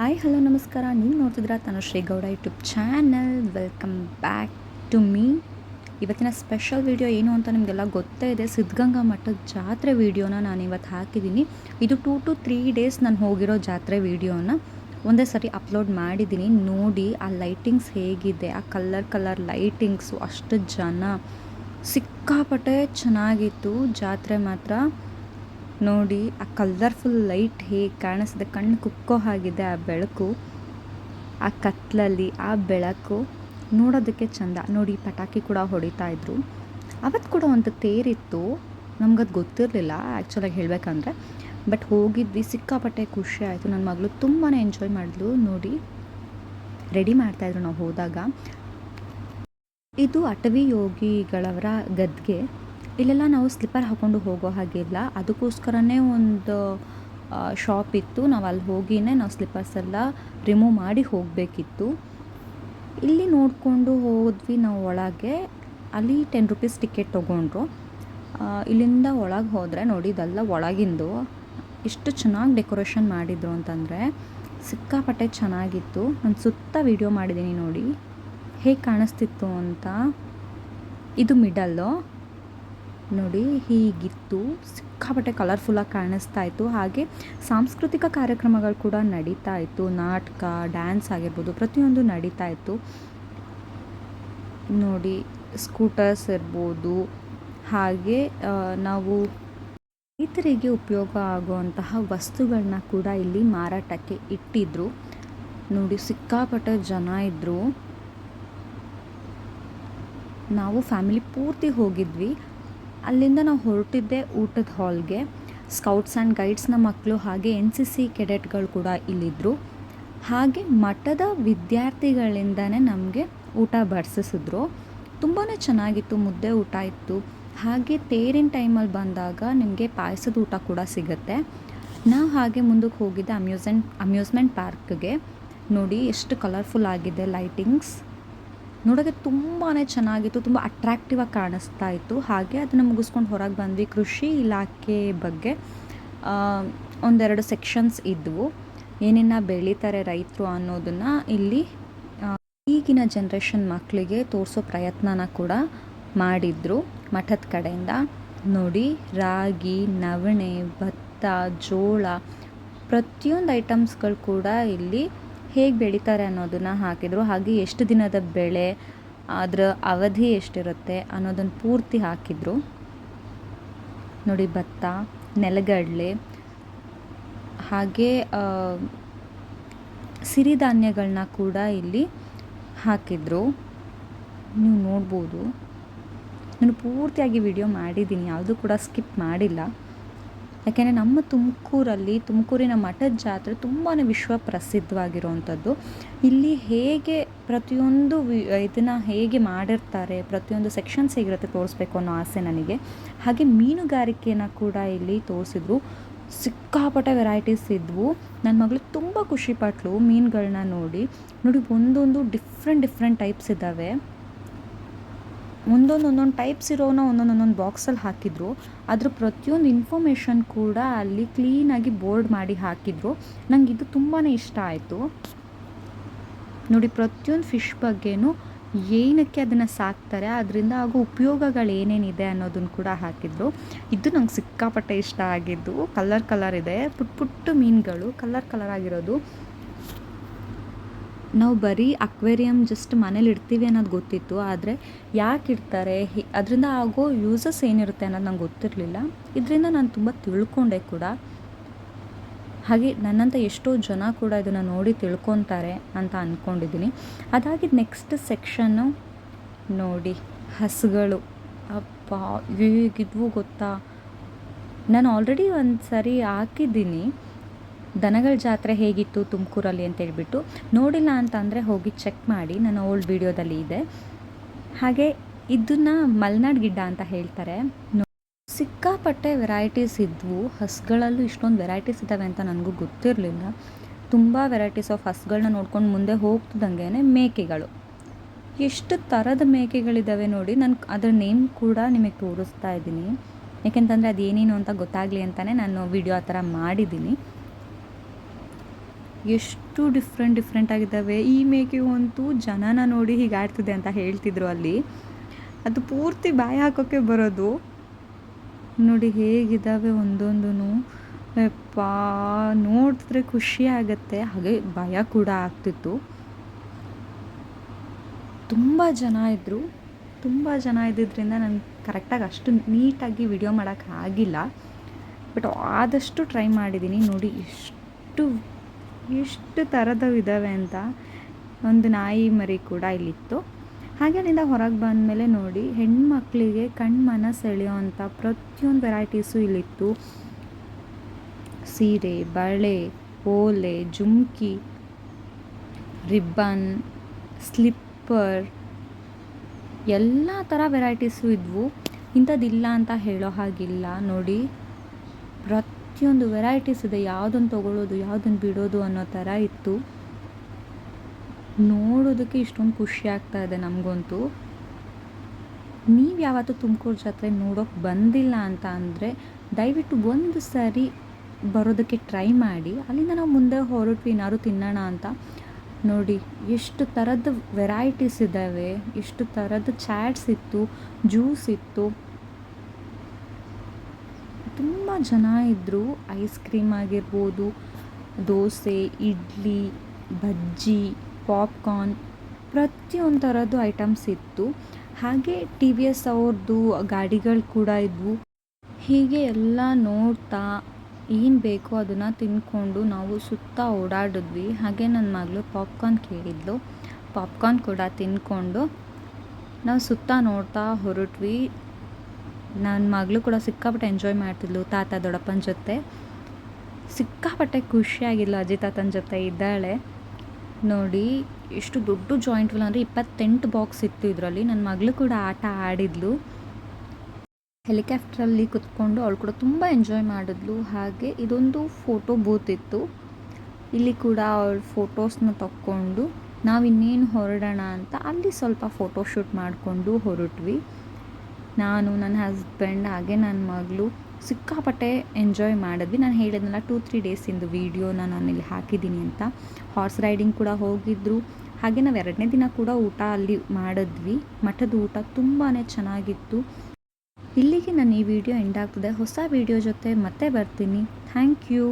Hi, hello, ನಮಸ್ಕಾರ. ನೀವು ನೋಡ್ತಿದ್ರ Tanushree Gowda YouTube channel. Welcome back to me ಇವತ್ತಿನ special video ಏನು ಅಂತ ನಿಮಗೆಲ್ಲ ಗೊತ್ತೇ ಇದೆ. ಸಿದ್ಧಗಂಗಾ ಮಠದ ಜಾತ್ರೆ ವಿಡಿಯೋನ ನಾನು ಇವತ್ತು ಹಾಕಿದ್ದೀನಿ. ಇದು ಟೂ ಟು ತ್ರೀ ಡೇಸ್ ನಾನು ಹೋಗಿರೋ ಜಾತ್ರೆ ವಿಡಿಯೋನ ಒಂದೇ ಸರಿ ಅಪ್ಲೋಡ್ ಮಾಡಿದ್ದೀನಿ. ನೋಡಿ, ಆ ಲೈಟಿಂಗ್ಸ್ ಹೇಗಿದೆ, ಆ ಕಲರ್ ಕಲರ್ ಲೈಟಿಂಗ್ಸು ಅಷ್ಟು ಜನ ಸಿಕ್ಕಾಪಟ್ಟೆ ಚೆನ್ನಾಗಿತ್ತು. ಜಾತ್ರೆ ಮಾತ್ರ ನೋಡಿ, ಆ ಕಲರ್ಫುಲ್ ಲೈಟ್ ಹೇಗೆ ಕಾಣಿಸಿದೆ, ಕಣ್ಣು ಕುಕ್ಕೋ ಹಾಗಿದೆ ಆ ಬೆಳಕು, ಆ ಕತ್ತಲಲ್ಲಿ ಆ ಬೆಳಕು ನೋಡೋದಕ್ಕೆ ಚಂದ. ನೋಡಿ, ಪಟಾಕಿ ಕೂಡ ಹೊಡಿತಾ ಇದ್ರು. ಅವತ್ತು ಕೂಡ ಒಂದು ತೇರಿತ್ತು. ನಮ್ಗದು ಗೊತ್ತಿರಲಿಲ್ಲ ಆ್ಯಕ್ಚುಲಾಗಿ ಹೇಳಬೇಕಂದ್ರೆ. ಬಟ್ ಹೋಗಿದ್ವಿ, ಸಿಕ್ಕಾಪಟ್ಟೆ ಖುಷಿ ಆಯಿತು. ನನ್ನ ಮಗಳು ತುಂಬಾ ಎಂಜಾಯ್ ಮಾಡಿದ್ಲು. ನೋಡಿ ರೆಡಿ ಮಾಡ್ತಾಯಿದ್ರು ನಾವು ಹೋದಾಗ. ಇದು ಅಟವಿ ಯೋಗಿಗಳವರ ಗದ್ಗೆ. ಇಲ್ಲೆಲ್ಲ ನಾವು ಸ್ಲಿಪ್ಪರ್ ಹಾಕ್ಕೊಂಡು ಹೋಗೋ ಹಾಗಿಲ್ಲ ಅದಕ್ಕೋಸ್ಕರನೇ ಒಂದು ಶಾಪ್ ಇತ್ತು. ನಾವು ಅಲ್ಲಿ ಹೋಗಿನೇ ನಾವು ಸ್ಲಿಪ್ಪರ್ಸ್ ಎಲ್ಲ ರಿಮೂವ್ ಮಾಡಿ ಹೋಗಬೇಕಿತ್ತು. ಇಲ್ಲಿ ನೋಡಿಕೊಂಡು ಹೋದ್ವಿ ನಾವು ಒಳಗೆ. ಅಲ್ಲಿ ಟೆನ್ ರುಪೀಸ್ ಟಿಕೆಟ್ ತೊಗೊಂಡ್ರು. ಇಲ್ಲಿಂದ ಒಳಗೆ ಹೋದರೆ ನೋಡಿ ಇದೆಲ್ಲ ಒಳಗಿಂದು ಇಷ್ಟು ಚೆನ್ನಾಗಿ ಡೆಕೋರೇಷನ್ ಮಾಡಿದ್ರು ಅಂತಂದರೆ ಸಿಕ್ಕಾಪಟ್ಟೆ ಚೆನ್ನಾಗಿತ್ತು. ನಾನು ಸುತ್ತ ವಿಡಿಯೋ ಮಾಡಿದ್ದೀನಿ ನೋಡಿ. ಹೇಗೆ ಕಾಣಿಸ್ತಿತ್ತು ಅಂತ. ಇದು ಮಿಡಲ್ಲು ನೋಡಿ ಹೀಗಿತ್ತು. ಸಿಕ್ಕಾಪಟ್ಟೆ ಕಲರ್ಫುಲ್ಲಾಗಿ ಕಾಣಿಸ್ತಾ ಇತ್ತು. ಹಾಗೆ ಸಾಂಸ್ಕೃತಿಕ ಕಾರ್ಯಕ್ರಮಗಳು ಕೂಡ ನಡೀತಾ ಇತ್ತು. ನಾಟಕ ಡ್ಯಾನ್ಸ್ ಆಗಿರ್ಬೋದು, ಪ್ರತಿಯೊಂದು ನಡೀತಾ ಇತ್ತು. ನೋಡಿ ಸ್ಕೂಟರ್ಸ್ ಇರ್ಬೋದು. ಹಾಗೆ ನಾವು ರೈತರಿಗೆ ಉಪಯೋಗ ಆಗುವಂತಹ ವಸ್ತುಗಳನ್ನ ಕೂಡ ಇಲ್ಲಿ ಮಾರಾಟಕ್ಕೆ ಇಟ್ಟಿದ್ರು. ನೋಡಿ ಸಿಕ್ಕಾಪಟ್ಟೆ ಜನ ಇದ್ದರು ನಾವು ಫ್ಯಾಮಿಲಿ ಪೂರ್ತಿ ಹೋಗಿದ್ವಿ. ಅಲ್ಲಿಂದ ನಾವು ಹೊರಟಿದ್ದೆ ಊಟದ ಹಾಲ್ಗೆ ಸ್ಕೌಟ್ಸ್ ಆ್ಯಂಡ್ ಗೈಡ್ಸ್ನ ಮಕ್ಕಳು ಹಾಗೆ ಎನ್ ಸಿ ಸಿ ಕೆಡೆಟ್ಗಳು ಕೂಡ ಇಲ್ಲಿದ್ದರು ಹಾಗೆ ಮಠದ ವಿದ್ಯಾರ್ಥಿಗಳಿಂದನೇ ನಮಗೆ ಊಟ ಬಡಿಸಿಸಿದ್ರು ತುಂಬಾ ಚೆನ್ನಾಗಿತ್ತು, ಮುದ್ದೆ ಊಟ ಇತ್ತು. ಹಾಗೆ ತೇರಿನ ಟೈಮಲ್ಲಿ ಬಂದಾಗ ನಿಮಗೆ ಪಾಯಸದ ಊಟ ಕೂಡ ಸಿಗುತ್ತೆ. ನಾವು ಹಾಗೆ ಮುಂದಕ್ಕೆ ಹೋಗಿದ್ದೆ ಅಮ್ಯೂಸೆಂಟ್, ಅಮ್ಯೂಸ್ಮೆಂಟ್ ಪಾರ್ಕ್ಗೆ ನೋಡಿ ಎಷ್ಟು ಕಲರ್ಫುಲ್ ಆಗಿದೆ ಲೈಟಿಂಗ್ಸ್ ನೋಡೋಕ್ಕೆ ತುಂಬಾ ಚೆನ್ನಾಗಿತ್ತು, ತುಂಬ ಅಟ್ರಾಕ್ಟಿವ್ ಆಗಿ ಕಾಣಿಸ್ತಾ ಇತ್ತು. ಹಾಗೆ ಅದನ್ನು ಮುಗಿಸ್ಕೊಂಡು ಹೊರಗೆ ಬಂದ್ವಿ ಕೃಷಿ ಇಲಾಖೆ ಬಗ್ಗೆ. ಒಂದೆರಡು ಸೆಕ್ಷನ್ಸ್ ಇದ್ದವು ಏನೇನ ಬೆಳೀತಾರೆ ರೈತರು ಅನ್ನೋದನ್ನು ಇಲ್ಲಿ ಈಗಿನ ಜನ್ರೇಷನ್ ಮಕ್ಕಳಿಗೆ ತೋರಿಸೋ ಪ್ರಯತ್ನನ ಕೂಡ ಮಾಡಿದರು. ಮಠದ ಕಡೆಯಿಂದ ನೋಡಿ, ರಾಗಿ, ನವಣೆ, ಭತ್ತ, ಜೋಳ, ಪ್ರತಿಯೊಂದು ಐಟಮ್ಸ್ಗಳು ಕೂಡ ಇಲ್ಲಿ ಹೇಗೆ ಬೆಳೀತಾರೆ ಅನ್ನೋದನ್ನು ಹಾಕಿದರು. ಹಾಗೆ ಎಷ್ಟು ದಿನದ ಬೆಳೆ, ಅದರ ಅವಧಿ ಎಷ್ಟಿರುತ್ತೆ ಅನ್ನೋದನ್ನು ಪೂರ್ತಿ ಹಾಕಿದರು. ನೋಡಿ, ಭತ್ತ, ನೆಲಗಡಲೆ, ಹಾಗೆ ಸಿರಿಧಾನ್ಯಗಳನ್ನ ಕೂಡ ಇಲ್ಲಿ ಹಾಕಿದರು. ನೀವು ನೋಡ್ಬೋದು. ನಾನು ಪೂರ್ತಿಯಾಗಿ ವಿಡಿಯೋ ಮಾಡಿದ್ದೀನಿ, ಯಾವುದೂ ಕೂಡ ಸ್ಕಿಪ್ ಮಾಡಿಲ್ಲ. ಯಾಕೆಂದರೆ ನಮ್ಮ ತುಮಕೂರಲ್ಲಿ, ತುಮಕೂರಿನ ಮಠದ ಜಾತ್ರೆ ತುಂಬಾ ವಿಶ್ವ ಪ್ರಸಿದ್ಧವಾಗಿರುವಂಥದ್ದು ಇಲ್ಲಿ ಹೇಗೆ ಪ್ರತಿಯೊಂದು ವಿ, ಇದನ್ನು ಹೇಗೆ ಮಾಡಿರ್ತಾರೆ, ಪ್ರತಿಯೊಂದು ಸೆಕ್ಷನ್ಸ್ ಹೇಗಿರುತ್ತೆ ತೋರಿಸ್ಬೇಕು ಅನ್ನೋ ಆಸೆ ನನಗೆ. ಹಾಗೆ ಮೀನುಗಾರಿಕೆಯನ್ನು ಕೂಡ ಇಲ್ಲಿ ತೋರಿಸಿದ್ರು. ಸಿಕ್ಕಾಪಟ್ಟೆ ವೆರೈಟೀಸ್ ಇದ್ವು. ನನ್ನ ಮಗಳು ತುಂಬ ಖುಷಿಪಟ್ಲು ಮೀನುಗಳನ್ನ ನೋಡಿ. ನೋಡಿ ಒಂದೊಂದು ಡಿಫ್ರೆಂಟ್ ಡಿಫ್ರೆಂಟ್ ಟೈಪ್ಸ್ ಇದ್ದಾವೆ ಒಂದೊಂದು ಒಂದೊಂದು ಟೈಪ್ಸ್ ಇರೋನ ಒಂದೊಂದು ಒಂದೊಂದು ಬಾಕ್ಸಲ್ಲಿ ಹಾಕಿದ್ರು. ಅದ್ರ ಪ್ರತಿಯೊಂದು ಇನ್ಫಾರ್ಮೇಷನ್ ಕೂಡ ಅಲ್ಲಿ ಕ್ಲೀನಾಗಿ ಬೋರ್ಡ್ ಮಾಡಿ ಹಾಕಿದ್ರು. ನಂಗೆ ಇದು ತುಂಬಾ ಇಷ್ಟ ಆಯಿತು. ನೋಡಿ, ಪ್ರತಿಯೊಂದು ಫಿಶ್ ಬಗ್ಗೆನೂ ಏನಕ್ಕೆ ಅದನ್ನು ಸಾಕ್ತಾರೆ, ಅದರಿಂದ ಆಗೋ ಉಪಯೋಗಗಳು ಏನೇನಿದೆ ಅನ್ನೋದನ್ನು ಕೂಡ ಹಾಕಿದ್ರು. ಇದು ನಂಗೆ ಸಿಕ್ಕಾಪಟ್ಟೆ ಇಷ್ಟ ಆಗಿದ್ದು. ಕಲರ್ ಕಲರ್ ಇದೆ. ಪುಟ್ ಪುಟ್ಟು ಮೀನುಗಳು, ಕಲರ್ ಕಲರ್ ಆಗಿರೋದು. ನಾವು ಬರೀ ಅಕ್ವೇರಿಯಮ್ ಜಸ್ಟ್ ಮನೇಲಿ ಇಡ್ತೀವಿ ಅನ್ನೋದು ಗೊತ್ತಿತ್ತು, ಆದರೆ ಯಾಕೆ ಇಡ್ತಾರೆ? ಅದರಿಂದ ಆಗೋ ಯೂಸಸ್ ಏನಿರುತ್ತೆ ಅನ್ನೋದು ನಂಗೆ ಗೊತ್ತಿರಲಿಲ್ಲ. ಇದರಿಂದ ನಾನು ತುಂಬ ತಿಳ್ಕೊಂಡೆ ಕೂಡ. ಹಾಗೆ ನನ್ನಂಥ ಎಷ್ಟೋ ಜನ ಕೂಡ ಇದನ್ನು ನೋಡಿ ತಿಳ್ಕೊತಾರೆ ಅಂತ ಅಂದ್ಕೊಂಡಿದ್ದೀನಿ ಅದಾಗಿ ನೆಕ್ಸ್ಟ್ ಸೆಕ್ಷನ್ನು ನೋಡಿ, ಹಸುಗಳು. ಅಪ್ಪ ಹೇಗಿದ್ವು ಗೊತ್ತಾ? ನಾನು ಆಲ್ರೆಡಿ ಒಂದು ಸರಿ ಹಾಕಿದ್ದೀನಿ. ದನಗಳ ಜಾತ್ರೆ ಹೇಗಿತ್ತು ತುಮಕೂರಲ್ಲಿ ಅಂತ ಹೇಳ್ಬಿಟ್ಟು ನೋಡಿಲ್ಲ ಅಂತಂದರೆ ಹೋಗಿ ಚೆಕ್ ಮಾಡಿ. ನನ್ನ ಓಲ್ಡ್ ವಿಡಿಯೋದಲ್ಲಿ ಇದೆ. ಹಾಗೆ ಇದನ್ನು ಮಲ್ನಾಡ್ ಗಿಡ್ಡ ಅಂತ ಹೇಳ್ತಾರೆ. ಸಿಕ್ಕಾಪಟ್ಟೆ ವೆರೈಟೀಸ್ ಇದ್ವು. ಹಸ್ಗಳಲ್ಲೂ ಇಷ್ಟೊಂದು ವೆರೈಟೀಸ್ ಇದ್ದಾವೆ ಅಂತ ನನಗೂ ಗೊತ್ತಿರಲಿಲ್ಲ. ತುಂಬ ವೆರೈಟೀಸ್ ಆಫ್ ಹಸ್ಗಳನ್ನ ನೋಡ್ಕೊಂಡು ಮುಂದೆ ಹೋಗ್ತಿದ್ದಂಗೆ ಮೇಕೆಗಳು. ಎಷ್ಟು ಥರದ ಮೇಕೆಗಳಿದ್ದಾವೆ ನೋಡಿ ನಾನು ಅದರ ನೇಮ್ ಕೂಡ ನಿಮಗೆ ತೋರಿಸ್ತಾ ಇದ್ದೀನಿ. ಯಾಕೆಂತಂದರೆ ಅದೇನೇನು ಅಂತ ಗೊತ್ತಾಗಲಿ ಅಂತಲೇ ನಾನು ವಿಡಿಯೋ ಆ ಥರ ಮಾಡಿದ್ದೀನಿ. ಎಷ್ಟು ಡಿಫ್ರೆಂಟ್ ಡಿಫ್ರೆಂಟ್ ಆಗಿದ್ದಾವೆ. ಈ ಮೇಕೆಯು ಅಂತೂ ಜನನ ನೋಡಿ ಹೀಗೆ ಆಡ್ತಿದೆ ಅಂತ ಹೇಳ್ತಿದ್ರು ಅಲ್ಲಿ. ಅದು ಪೂರ್ತಿ ಬಾಯಿ ಹಾಕೋಕ್ಕೆ ಬರೋದು. ನೋಡಿ ಹೇಗಿದ್ದಾವೆ ಒಂದೊಂದೂ ಪಾ ನೋಡಿದ್ರೆ ಖುಷಿ ಆಗುತ್ತೆ. ಹಾಗೆ ಭಯ ಕೂಡ ಆಗ್ತಿತ್ತು. ತುಂಬ ಜನ ಇದ್ದರು ತುಂಬ ಜನ ಇದ್ದಿದ್ದರಿಂದ ನಾನು ಕರೆಕ್ಟಾಗಿ ಅಷ್ಟು ನೀಟಾಗಿ ವಿಡಿಯೋ ಮಾಡೋಕ್ಕಾಗಿಲ್ಲ ಬಟ್ ಆದಷ್ಟು ಟ್ರೈ ಮಾಡಿದ್ದೀನಿ ನೋಡಿ ಎಷ್ಟು ಎಷ್ಟು ಥರದವು ಇದ್ದಾವೆ ಅಂತ ಒಂದು ನಾಯಿ ಮರಿ ಕೂಡ ಇಲ್ಲಿತ್ತು. ಹಾಗೆ ಅಲ್ಲಿಂದ ಹೊರಗೆ ಬಂದಮೇಲೆ ನೋಡಿ, ಹೆಣ್ಮಕ್ಳಿಗೆ ಕಣ್ಣು ಮನ ಸೆಳೆಯೋವಂಥ ಪ್ರತಿಯೊಂದು ವೆರೈಟೀಸು ಇಲ್ಲಿತ್ತು. ಸೀರೆ, ಬಳೆ, ಓಲೆ, ಜುಮ್ಕಿ, ರಿಬ್ಬನ್, ಸ್ಲಿಪ್ಪರ್, ಎಲ್ಲ ಥರ ವೆರೈಟೀಸು ಇದ್ವು. ಇಂಥದ್ದಿಲ್ಲ ಅಂತ ಹೇಳೋ ಹಾಗಿಲ್ಲ. ನೋಡಿ ಪ್ರತಿಯೊಂದು ವೆರೈಟೀಸ್ ಇದೆ. ಯಾವುದನ್ನು ತೊಗೊಳ್ಳೋದು ಯಾವುದನ್ನು ಬಿಡೋದು ಅನ್ನೋ ಥರ ಇತ್ತು. ನೋಡೋದಕ್ಕೆ ಇಷ್ಟೊಂದು ಖುಷಿ ಆಗ್ತಾ ಇದೆ ನಮಗಂತೂ. ನೀವು ಯಾವತ್ತೂ ತುಮಕೂರು ಜಾತ್ರೆ ನೋಡೋಕೆ ಬಂದಿಲ್ಲ ಅಂತ ಅಂದರೆ ದಯವಿಟ್ಟು ಒಂದು ಸಾರಿ ಬರೋದಕ್ಕೆ ಟ್ರೈ ಮಾಡಿ. ಅಲ್ಲಿಂದ ನಾವು ಮುಂದೆ ಹೊರಟ್ವಿ ಏನಾದ್ರು ತಿನ್ನೋಣ ಅಂತ. ನೋಡಿ, ಎಷ್ಟು ಥರದ ವೆರೈಟೀಸ್ ಇದ್ದಾವೆ ಎಷ್ಟು ಥರದ ಚಾಟ್ಸ್ ಇತ್ತು ಜ್ಯೂಸ್ ಇತ್ತು. ಜನ ಇದ್ದರು ಐಸ್ ಕ್ರೀಮ್ ಆಗಿರ್ಬೋದು, ದೋಸೆ, ಇಡ್ಲಿ, ಬಜ್ಜಿ ಪಾಪ್ಕಾರ್ನ್ ಪ್ರತಿಯೊಂದು ಥರದ್ದು ಐಟಮ್ಸ್ ಇತ್ತು. ಹಾಗೆ ಟಿ ವಿ ಎಸ್ ಅವ್ರದ್ದು ಗಾಡಿಗಳು ಕೂಡ ಇದ್ವು. ಹೀಗೆ ಎಲ್ಲ ನೋಡ್ತಾ ಏನು ಬೇಕೋ ಅದನ್ನು ತಿಂದ್ಕೊಂಡು ನಾವು ಸುತ್ತ ಓಡಾಡಿದ್ವಿ. ಹಾಗೆ ನನ್ನ ಮಗಳು ಪಾಪ್ಕಾರ್ನ್ ಕೇಳಿದ್ಲು. ಪಾಪ್ಕಾರ್ನ್ ಕೂಡ ತಿಂದ್ಕೊಂಡು ನಾವು ಸುತ್ತ ನೋಡ್ತಾ ಹೊರಟ್ವಿ. ನನ್ನ ಮಗಳು ಕೂಡ ಸಿಕ್ಕಾಪಟ್ಟೆ ಎಂಜಾಯ್ ಮಾಡ್ತಿದ್ಲು. ತಾತ ದೊಡ್ಡಪ್ಪನ ಜೊತೆ. ಸಿಕ್ಕಾಪಟ್ಟೆ ಖುಷಿಯಾಗಿಲ್ಲ ಅಜ್ಜಿ ತಾತನ ಜೊತೆ ಇದ್ದಾಳೆ. ನೋಡಿ ಎಷ್ಟು ದೊಡ್ಡ ಜಾಯಿಂಟ್ ವಿಲ್ ಅಂದರೆ ಇಪ್ಪತ್ತೆಂಟು ಬಾಕ್ಸ್ ಇತ್ತು ಇದರಲ್ಲಿ. ನನ್ನ ಮಗಳು ಕೂಡ ಆಟ ಆಡಿದ್ಲು. ಹೆಲಿಕಾಪ್ಟ್ರಲ್ಲಿ ಕುತ್ಕೊಂಡು ಅವಳು ಕೂಡ ತುಂಬ ಎಂಜಾಯ್ ಮಾಡಿದ್ಲು. ಹಾಗೆ ಇದೊಂದು ಫೋಟೋ ಬೂತ್ ಇತ್ತು. ಇಲ್ಲಿ ಕೂಡ ಅವಳು ಫೋಟೋಸ್ನ ತಕ್ಕೊಂಡು ನಾವು ಇನ್ನೇನು ಹೊರಡೋಣ ಅಂತ ಅಲ್ಲಿ ಸ್ವಲ್ಪ ಫೋಟೋ ಶೂಟ್ ಮಾಡಿಕೊಂಡು ಹೊರಟ್ವಿ. ನಾನು, ನನ್ನ ಹಸ್ಬೆಂಡ್ ಹಾಗೆ ನನ್ನ ಮಗಳು ಸಿಕ್ಕಾಪಟ್ಟೆ ಎಂಜಾಯ್ ಮಾಡಿದ್ವಿ. ನಾನು ಹೇಳಿದ್ನಲ್ಲ ಟೂ ತ್ರೀ ಡೇಸಿಂದು ವೀಡಿಯೋನ ನಾನು ಇಲ್ಲಿ ಹಾಕಿದ್ದೀನಿ ಅಂತ. ಹಾರ್ಸ್ ರೈಡಿಂಗ್ ಕೂಡ ಹೋಗಿದ್ದರು ಹಾಗೆ ನಾವು ಎರಡನೇ ದಿನ ಕೂಡ ಊಟ ಅಲ್ಲಿ ಮಾಡಿದ್ವಿ. ಮಠದ ಊಟ ತುಂಬಾ ಚೆನ್ನಾಗಿತ್ತು. ಇಲ್ಲಿಗೆ ನಾನು ಈ ವಿಡಿಯೋ ಎಂಡ್ ಆಗ್ತದೆ. ಹೊಸ ವಿಡಿಯೋ ಜೊತೆ ಮತ್ತೆ ಬರ್ತೀನಿ. Thank you